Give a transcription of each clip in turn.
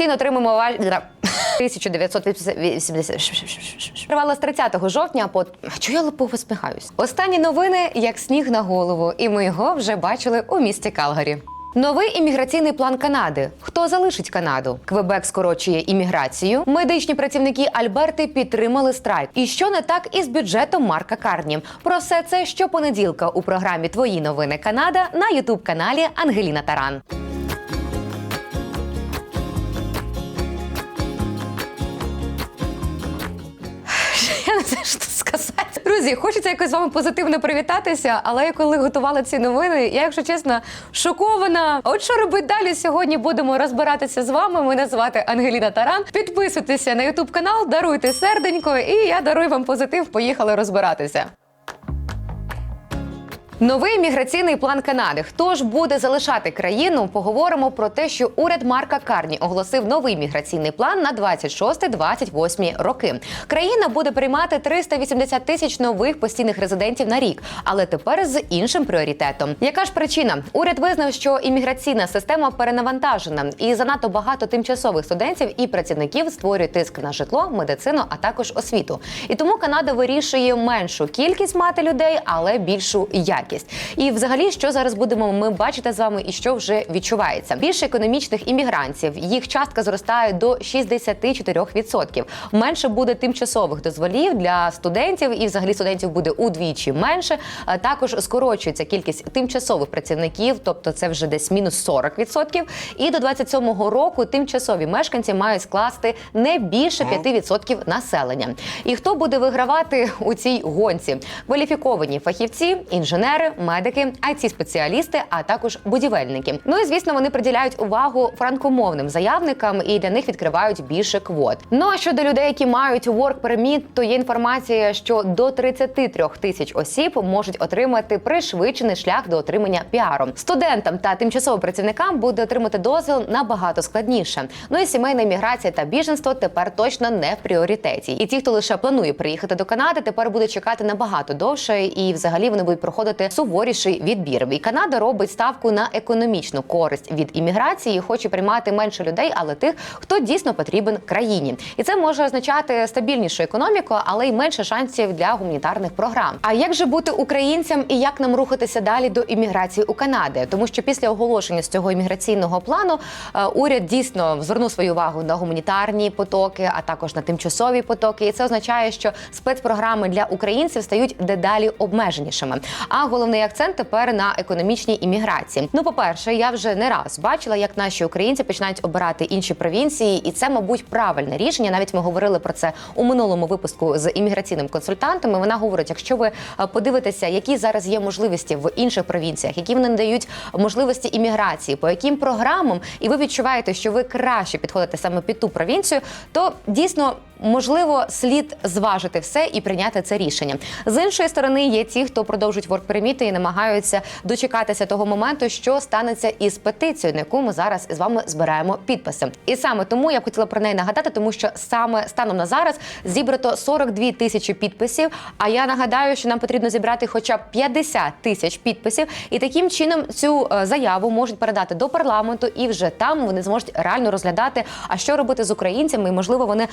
постійно отримуємо ваш 1980 Тривала з 30 жовтня по чого я липо посміхаюсь. Останні новини як сніг на голову, і ми його вже бачили у місті Калгарі. Новий імміграційний план Канади. Хто залишить Канаду? Квебек скорочує імміграцію. Медичні працівники Альберти підтримали страйк. І що не так із бюджетом Марка Карні? Про все це щопонеділка у програмі Твої новини Канада на Ютуб каналі Ангеліна Таран. Знаю, що сказати. Друзі, хочеться якось з вами позитивно привітатися, але коли готувала ці новини, я, якщо чесно, шокована. От що робити далі? Сьогодні будемо розбиратися з вами. Мене звати Ангеліна Таран. Підписуйтеся на Ютуб канал, даруйте серденько, і я дарую вам позитив. Поїхали розбиратися. Новий міграційний план Канади. Хто ж буде залишати країну? Поговоримо про те, що уряд Марка Карні оголосив новий міграційний план на 26-28 роки. Країна буде приймати 380 тисяч нових постійних резидентів на рік, але тепер з іншим пріоритетом. Яка ж причина? Уряд визнав, що імміграційна система перенавантажена і занадто багато тимчасових студентів і працівників створює тиск на житло, медицину, а також освіту. І тому Канада вирішує меншу кількість мати людей, але більшу якість. І, взагалі, що зараз будемо ми бачити з вами, і що вже відчувається. Більше економічних іммігрантів їх частка зростає до 64%. Менше буде тимчасових дозволів для студентів, і взагалі студентів буде удвічі менше. Також скорочується кількість тимчасових працівників, тобто це вже десь мінус 40%. І до 27-го року тимчасові мешканці мають скласти не більше 5% населення. І хто буде вигравати у цій гонці? Кваліфіковані фахівці, інженери, медики, it спеціалісти а також будівельники. Ну і звісно, вони приділяють увагу франкомовним заявникам і для них відкривають більше квот. Ну а щодо людей, які мають work permit, то є інформація, що до 33 тисяч осіб можуть отримати пришвидшений шлях до отримання піару. Студентам та тимчасовим працівникам буде отримати дозвіл набагато складніше. Ну і сімейна міграція та біженство тепер точно не в пріоритеті. І ті, хто лише планує приїхати до Канади, тепер буде чекати набагато довше, і взагалі вони будуть проходити суворіший відбір. І Канада робить ставку на економічну користь від імміграції, хоче приймати менше людей, але тих, хто дійсно потрібен країні. І це може означати стабільнішу економіку, але й менше шансів для гуманітарних програм. А як же бути українцям і як нам рухатися далі до імміграції у Канади? Тому що після оголошення з цього імміграційного плану е, уряд дійсно звернув свою увагу на гуманітарні потоки, а також на тимчасові потоки. І це означає, що спецпрограми для українців стають дедалі обмеженішими. А головний акцент тепер на економічній імміграції. Ну, по перше, я вже не раз бачила, як наші українці починають обирати інші провінції, і це, мабуть, правильне рішення. Навіть ми говорили про це у минулому випуску з імміграційним консультантом. Вона говорить: якщо ви е, подивитеся, які зараз є можливості в інших провінціях, які вони надають можливості імміграції, по яким програмам, і ви відчуваєте, що ви краще підходите саме під ту провінцію, то дійсно можливо слід зважити все і прийняти це рішення. З іншої сторони, є ті, хто продовжують воркпереміти і намагаються дочекатися того моменту, що станеться із петицією, на яку ми зараз з вами збираємо підписи. І саме тому я б хотіла про неї нагадати, тому що саме станом на зараз зібрато 42 тисячі підписів. А я нагадаю, що нам потрібно зібрати хоча б 50 тисяч підписів, і таким чином цю е, заяву можуть передати до парламенту, і вже там вони зможуть реально розглядати, а що робити з українцями, і можливо вони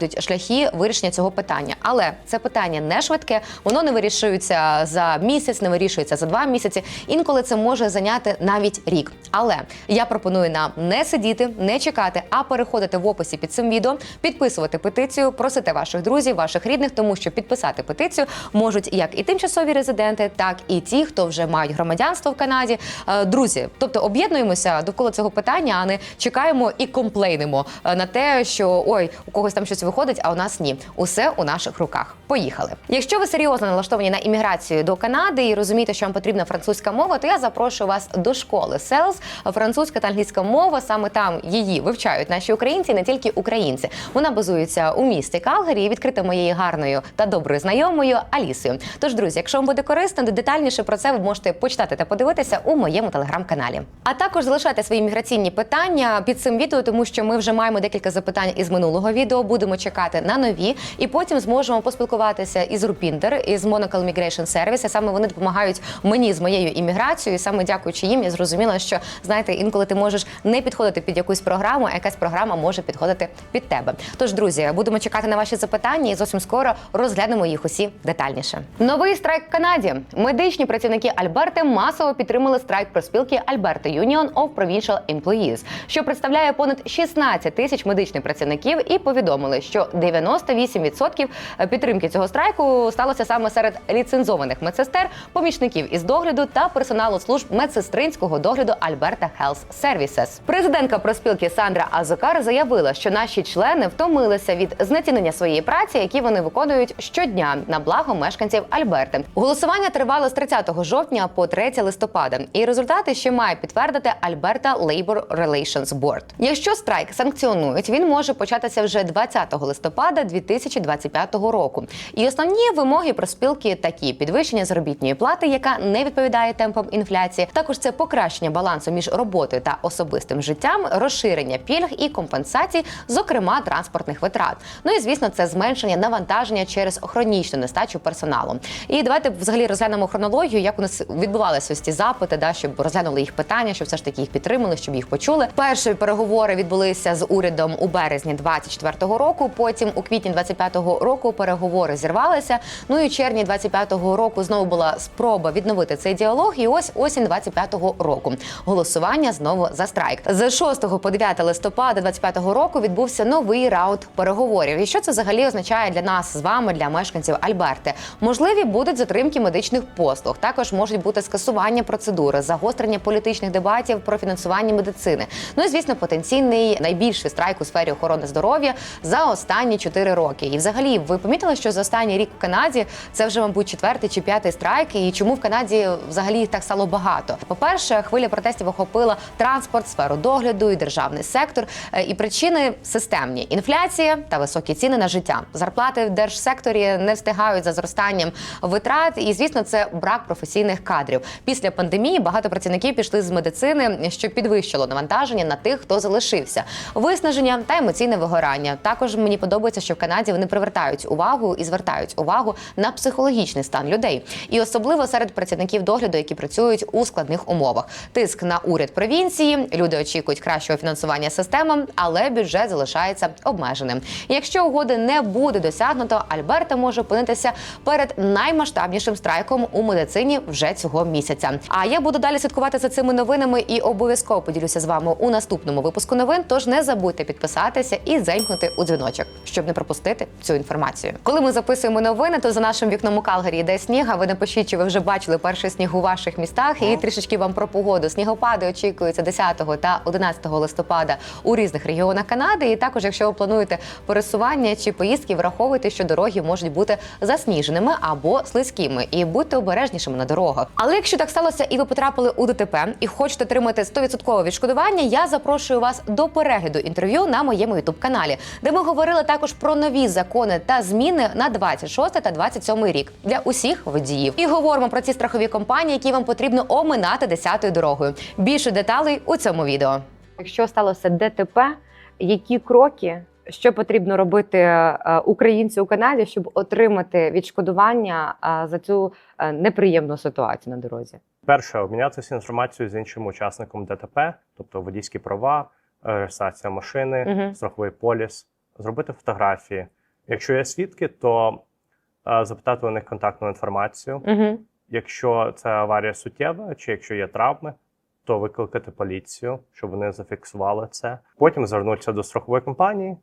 знайдуть шляхи вирішення цього питання. Але це питання не швидке, воно не вирішується за місяць, не вирішується за два місяці. Інколи це може зайняти навіть рік. Але я пропоную нам не сидіти, не чекати, а переходити в описі під цим відео, підписувати петицію, просити ваших друзів, ваших рідних, тому що підписати петицію можуть як і тимчасові резиденти, так і ті, хто вже мають громадянство в Канаді. Е, Друзі, тобто об'єднуємося довкола цього питання, а не чекаємо і комплейнимо е, на те, що ой, у когось там щось виходить, а у нас ні. Усе у наших руках. Поїхали. Якщо ви серйозно налаштовані на імміграцію до Канади і розумієте, що вам потрібна французька мова, то я запрошую вас до школи Селс. Французька та англійська мова. Саме там її вивчають наші українці, не тільки українці. Вона базується у місті Калгарі і відкрита моєю гарною та доброю знайомою Алісою. Тож, друзі, якщо вам буде корисно, то детальніше про це ви можете почитати та подивитися у моєму телеграм-каналі. А також залишайте свої міграційні питання під цим відео, тому що ми вже маємо декілька запитань із минулого відео. Будемо чекати на нові, і потім зможемо поспілкуватися із Рупіндер, із Monocle Migration Service. Саме вони допомагають мені з моєю імміграцією. І саме дякуючи їм, я зрозуміла, що знаєте, інколи ти можеш не підходити під якусь програму, а якась програма може підходити під тебе. Тож, друзі, будемо чекати на ваші запитання і зовсім скоро розглянемо їх усі детальніше. Новий страйк в Канаді. Медичні працівники Альберти масово підтримали страйк проспілки Альберта Union of Provincial Employees, що представляє понад 16 тисяч медичних працівників, і повідомили, що 98% підтримки цього страйку сталося саме серед ліцензованих медсестер, помічників із догляду та персоналу служб медсестринського догляду Альберта Health Services. Президентка проспілки Сандра Азокар заявила, що наші члени втомилися від знецінення своєї праці, які вони виконують щодня на благо мешканців Альберти. Голосування тривало з 30 жовтня по 3 листопада, і результати ще має підтвердити Альберта Labor Relations Board. Якщо страйк санкціонують, він може початися вже 20 листопада 2025 року. І основні вимоги проспілки такі: підвищення заробітної плати, яка не відповідає темпам інфляції. Також це покращення балансу між роботою та особистим життям, розширення пільг і компенсацій, зокрема транспортних витрат. Ну і звісно, це зменшення навантаження через хронічну нестачу персоналу. І давайте взагалі розглянемо хронологію, як у нас відбувалися ці запити, да, щоб розглянули їх питання, щоб все ж таки їх підтримали, щоб їх почули. Перші переговори відбулися з урядом у березні 24-го року. Потім у квітні 25-го року переговори зірвалися. Ну і в червні 25-го року знову була спроба відновити цей діалог. І ось осінь 25-го року голосування знову за страйк. З 6 по 9 листопада 25-го року відбувся новий раунд переговорів. І що це взагалі означає для нас з вами, для мешканців Альберти? Можливі будуть затримки медичних послуг. Також можуть бути скасування процедури, загострення політичних дебатів про фінансування медицини. Ну і звісно, потенційний найбільший страйк у сфері охорони здоров'я за останні 4 роки. І взагалі, ви помітили, що за останній рік в Канаді це вже, мабуть, четвертий чи п'ятий страйк. І чому в Канаді взагалі їх так стало багато? По-перше, хвиля протестів охопила транспорт, сферу догляду і державний сектор. Е, І причини системні: інфляція та високі ціни на життя. Зарплати в держсекторі не встигають за зростанням витрат. І звісно, це брак професійних кадрів. Після пандемії багато працівників пішли з медицини, що підвищило навантаження на тих, хто залишився. Виснаження та емоційне вигорання. Також мені подобається, що в Канаді вони привертають увагу і звертають увагу на психологічний стан людей, і особливо серед працівників догляду, які працюють у складних умовах. Тиск на уряд провінції. Люди очікують кращого фінансування системам, але бюджет залишається обмеженим. Якщо угоди не буде досягнуто, Альберта може опинитися перед наймасштабнішим страйком у медицині вже цього місяця. А я буду далі слідкувати за цими новинами і обов'язково поділюся з вами у наступному випуску новин. Тож не забудьте підписатися і замкнути у дзвіночок, щоб не пропустити цю інформацію. Коли ми записуємо новини, то за нашим вікном у Калгарі йде сніг. А ви напишіть, чи ви вже бачили перший сніг у ваших містах. І трішечки вам про погоду. Снігопади очікуються 10 та 11 листопада у різних регіонах Канади. І також, якщо ви плануєте пересування чи поїздки, враховуйте, що дороги можуть бути засніженими або слизькими, і будьте обережнішими на дорогах. Але якщо так сталося, і ви потрапили у ДТП і хочете отримати 100% відшкодування, я запрошую вас до перегляду інтерв'ю на моєму ютуб каналі, де ми говорили також про нові закони та зміни на 26 та 27 рік для усіх водіїв. І говоримо про ці страхові компанії, які вам потрібно оминати десятою дорогою. Більше деталей у цьому відео. Якщо сталося ДТП, які кроки? Що потрібно робити е, українцю у Канаді, щоб отримати відшкодування е, за цю е, неприємну ситуацію на дорозі? Перше, обмінятися інформацією з іншим учасником ДТП, тобто водійські права, реєстрація машини, Мгм. страховий поліс, зробити фотографії. Якщо є свідки, то е, запитати у них контактну інформацію. Угу. Якщо це аварія суттєва, чи якщо є травми, то викликати поліцію, щоб вони зафіксували це. Потім звернутися до страхової компанії,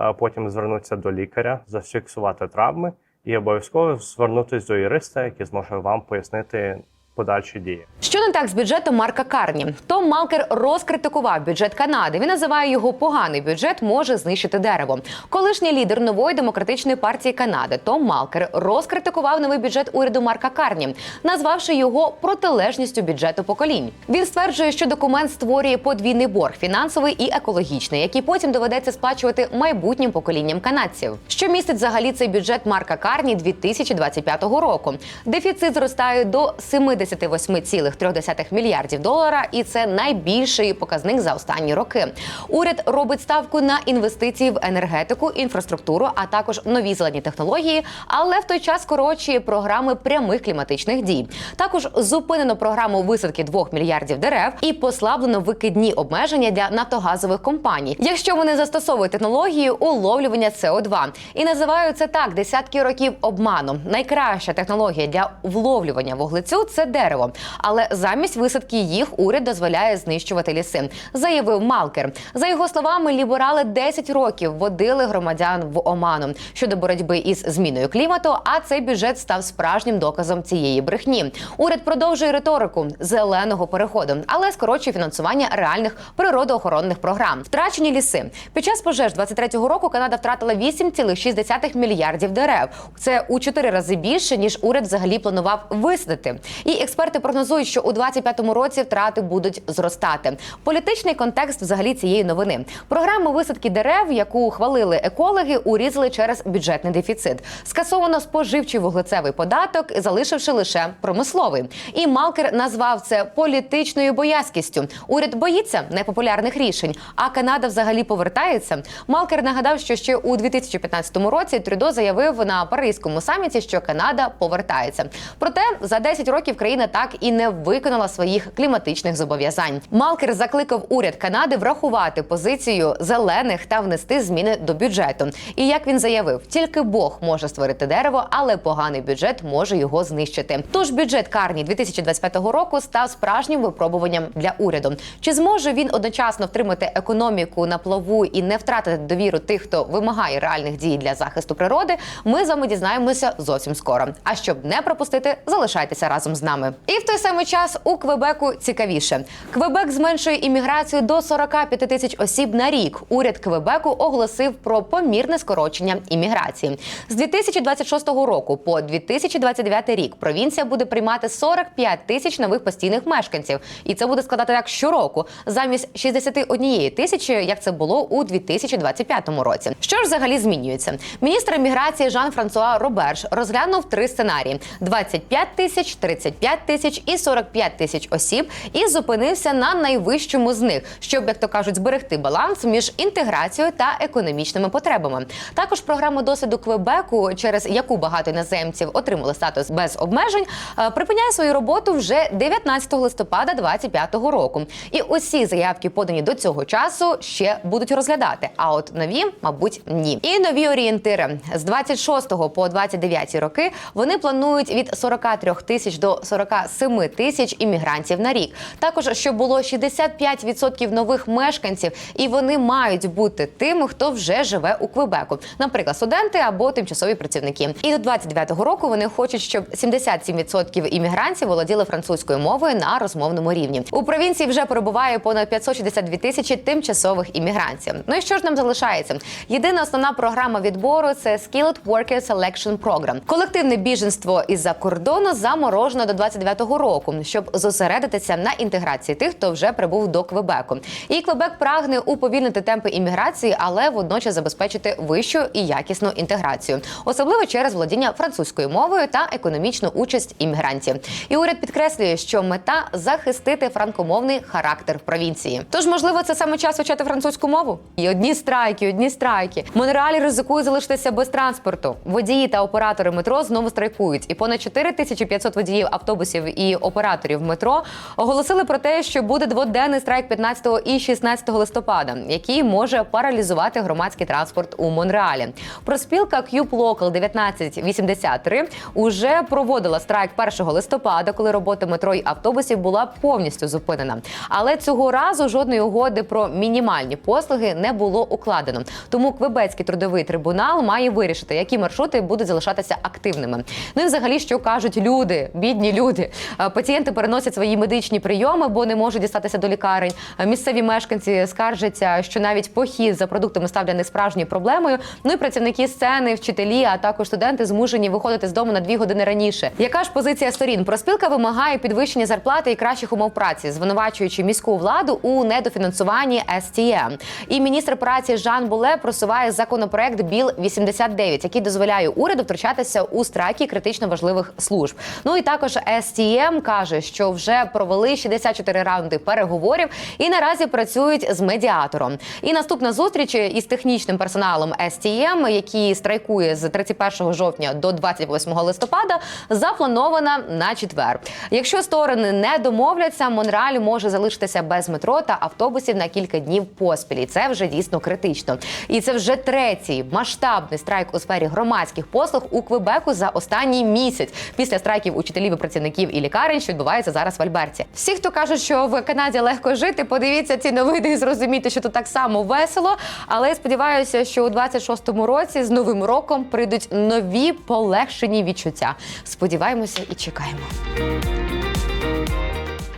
е, потім звернутися до лікаря, зафіксувати травми і обов'язково звернутися до юриста, який зможе вам пояснити подальші дії. Що не так з бюджетом Марка Карні? Том Малкер розкритикував бюджет Канади. Він називає його поганий бюджет може знищити дерево. Колишній лідер нової демократичної партії Канади Том Малкер розкритикував новий бюджет уряду Марка Карні, назвавши його протилежністю бюджету поколінь. Він стверджує, що документ створює подвійний борг фінансовий і екологічний, який потім доведеться сплачувати майбутнім поколінням канадців. Що містить взагалі цей бюджет Марка Карні 2025 року? Дефіцит зростає до 70 58,3 мільярдів долара, і це найбільший показник за останні роки. Уряд робить ставку на інвестиції в енергетику, інфраструктуру, а також нові зелені технології, але в той час скорочує програми прямих кліматичних дій. Також зупинено програму висадки 2 мільярдів дерев і послаблено викидні обмеження для нафтогазових компаній, якщо вони застосовують технології уловлювання СО2. І називають це так десятки років обману. Найкраща технологія для вловлювання вуглецю це дерево. Але замість висадки їх уряд дозволяє знищувати ліси, заявив Малкер. За його словами, ліберали 10 років водили громадян в оману щодо боротьби із зміною клімату. А цей бюджет став справжнім доказом цієї брехні. Уряд продовжує риторику зеленого переходу, але скорочує фінансування реальних природоохоронних програм. Втрачені ліси під час пожеж 23-го року Канада втратила 8,6 мільярдів дерев. Це у 4 рази більше ніж уряд взагалі планував висадити. І експерти прогнозують, що у 25-му році втрати будуть зростати. Політичний контекст взагалі цієї новини. Програму висадки дерев, яку хвалили екологи, урізали через бюджетний дефіцит. Скасовано споживчий вуглецевий податок, залишивши лише промисловий. І Малкер назвав це політичною боязкістю. Уряд боїться непопулярних рішень, а Канада взагалі повертається. Малкер нагадав, що ще у 2015 році Трюдо заявив на Паризькому саміті, що Канада повертається. Проте за 10 років країна так і не виконала своїх кліматичних зобов'язань. Малкер закликав уряд Канади врахувати позицію зелених та внести зміни до бюджету. І як він заявив, тільки Бог може створити дерево, але поганий бюджет може його знищити. Тож бюджет Карні 2025 року став справжнім випробуванням для уряду. Чи зможе він одночасно втримати економіку на плаву і не втратити довіру тих, хто вимагає реальних дій для захисту природи? Ми з вами дізнаємося зовсім скоро. А щоб не пропустити, залишайтеся разом з нами. І в той самий час у Квебеку цікавіше. Квебек зменшує імміграцію до 45 тисяч осіб на рік. Уряд Квебеку оголосив про помірне скорочення імміграції. З 2026 року по 2029 рік провінція буде приймати 45 тисяч нових постійних мешканців, і це буде складати так щороку замість 61 тисячі, як це було у 2025 році. Що ж взагалі змінюється? Міністр міграції Жан Франсуа Роберж розглянув три сценарії: 25 тисяч, 35 тисяч і 45 тисяч осіб, і зупинився на найвищому з них, щоб, як то кажуть, зберегти баланс між інтеграцією та економічними потребами. Також програма досвіду Квебеку, через яку багато іноземців отримали статус без обмежень, е, припиняє свою роботу вже 19 листопада 2025 року. І усі заявки, подані до цього часу, ще будуть розглядати. А от нові, мабуть, ні. І нові орієнтири з 26 по 29 роки вони планують від 43 тисяч до 47 тисяч іммігрантів на рік. Також щоб було 65% нових мешканців, і вони мають бути тими, хто вже живе у Квебеку, наприклад, студенти або тимчасові працівники. І до 29-го року вони хочуть, щоб 77% іммігрантів володіли французькою мовою на розмовному рівні. У провінції вже перебуває понад 562 тисячі тимчасових іммігрантів. Ну і що ж нам залишається? Єдина основна програма відбору це Skilled Worker Selection Program. Колективне біженство із-за кордону заморожено до 29-го року, щоб зосередитися на інтеграції тих, хто вже прибув до Квебеку. І Квебек прагне уповільнити темпи імміграції, але водночас забезпечити вищу і якісну інтеграцію, особливо через володіння французькою мовою та економічну участь іммігрантів. І уряд підкреслює, що мета захистити франкомовний характер провінції. Тож, можливо, це саме час вчати французьку мову. І одні страйки, одні страйки. Монреаль ризикує залишитися без транспорту. Водії та оператори метро знову страйкують. І понад 4500 водіїв автобусів і операторів метро оголосили про те, що буде дводенний страйк 15 і 16 листопада, який може паралізувати громадський транспорт у Монреалі. Проспілка Cube Local 1983 уже проводила страйк 1 листопада, коли робота метро і автобусів була повністю зупинена. Але цього разу жодної угоди про мінімальні послуги не було укладено. Тому Квебецький трудовий трибунал має вирішити, які маршрути будуть залишатися активними. Ну і взагалі, що кажуть люди, бідні люди. Е, Пацієнти переносять свої медичні прийоми, бо не можуть дістатися до лікарень. Е, Місцеві мешканці скаржаться, що навіть похід за продуктами став для них справжньою проблемою. Ну і працівники сцени, вчителі, а також студенти змушені виходити з дому на дві години раніше. Яка ж позиція сторін? Проспілка вимагає підвищення зарплати і кращих умов праці, звинувачуючи міську владу у недофінансуванні STM. І міністр праці Жан Буле просуває законопроект Біл 89, який дозволяє уряду втручатися у страйки критично важливих служб. Ну і також STM каже, що вже провели 64 раунди переговорів і наразі працюють з медіатором. І наступна зустріч із технічним персоналом STM, який страйкує з 31 жовтня до 28 листопада, запланована на четвер. Якщо сторони не домовляться, Монреаль може залишитися без метро та автобусів на кілька днів поспіль. Це вже дійсно критично. І це вже третій масштабний страйк у сфері громадських послуг у Квебеку за останній місяць після страйків учителів і працівників і лікарень, що відбувається зараз в Альберті. Всі, хто кажуть, що в Канаді легко жити, подивіться ці новини і зрозумійте, що тут так само весело. Але я сподіваюся, що у 26-му році з новим роком прийдуть нові полегшені відчуття. Сподіваємося і чекаємо.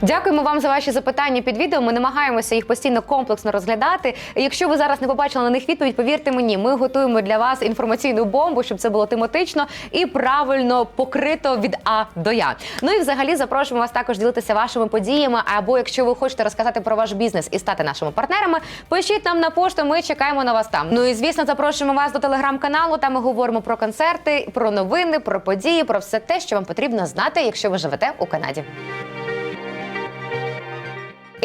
Дякуємо вам за ваші запитання під відео. Ми намагаємося їх постійно комплексно розглядати. Якщо ви зараз не побачили на них відповідь, повірте мені, ми готуємо для вас інформаційну бомбу, щоб це було тематично і правильно покрито від А до Я. Ну і взагалі запрошуємо вас також ділитися вашими подіями. Або якщо ви хочете розказати про ваш бізнес і стати нашими партнерами, пишіть нам на пошту. Ми чекаємо на вас там. Ну і звісно, запрошуємо вас до телеграм-каналу. Там ми говоримо про концерти, про новини, про події, про все те, що вам потрібно знати, якщо ви живете у Канаді.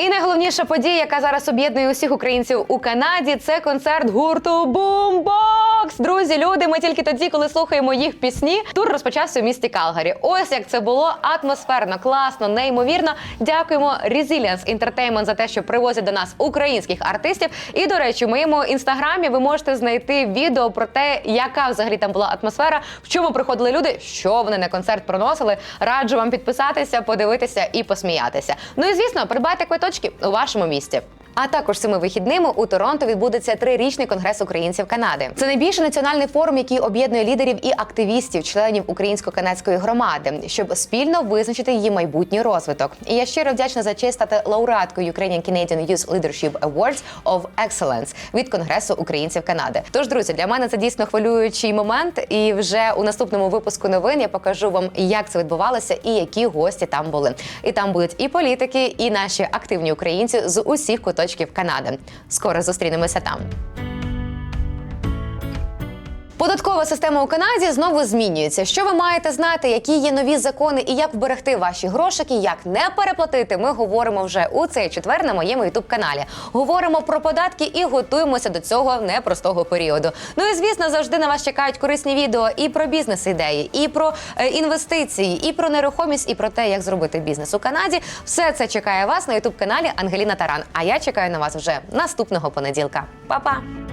І найголовніша подія, яка зараз об'єднує усіх українців у Канаді, це концерт гурту Бумбокс. Друзі, люди, ми тільки тоді, коли слухаємо їх пісні. Тур розпочався у місті Калгарі. Ось як це було атмосферно, класно, неймовірно. Дякуємо Resilience Entertainment за те, що привозять до нас українських артистів. І до речі, в моєму інстаграмі ви можете знайти відео про те, яка взагалі там була атмосфера, в чому приходили люди, що вони на концерт проносили. Раджу вам підписатися, подивитися і посміятися. Ну і звісно, придбайте квиточки у вашому місті. А також цими вихідними у Торонто відбудеться трирічний конгрес українців Канади. Це найбільший національний форум, який об'єднує лідерів і активістів, членів українсько-канадської громади, щоб спільно визначити її майбутній розвиток. І я щиро вдячна за честь стати лауреаткою Ukrainian Canadian Youth Leadership Awards of Excellence від Конгресу українців Канади. Тож, друзі, для мене це дійсно хвилюючий момент. І вже у наступному випуску новин я покажу вам, як це відбувалося і які гості там були. І там будуть і політики, і наші активні українці з усіх куточків Канади. Скоро зустрінемося там. Податкова система у Канаді знову змінюється. Що ви маєте знати, які є нові закони і як вберегти ваші грошики, як не переплатити? Ми говоримо вже у цей четвер на моєму ютуб каналі. Говоримо про податки і готуємося до цього непростого періоду. Ну і звісно, завжди на вас чекають корисні відео і про бізнес-ідеї, і про е, інвестиції, і про нерухомість, і про те, як зробити бізнес у Канаді. Все це чекає вас на ютуб каналі Ангеліна Таран. А я чекаю на вас вже наступного понеділка. Па-па!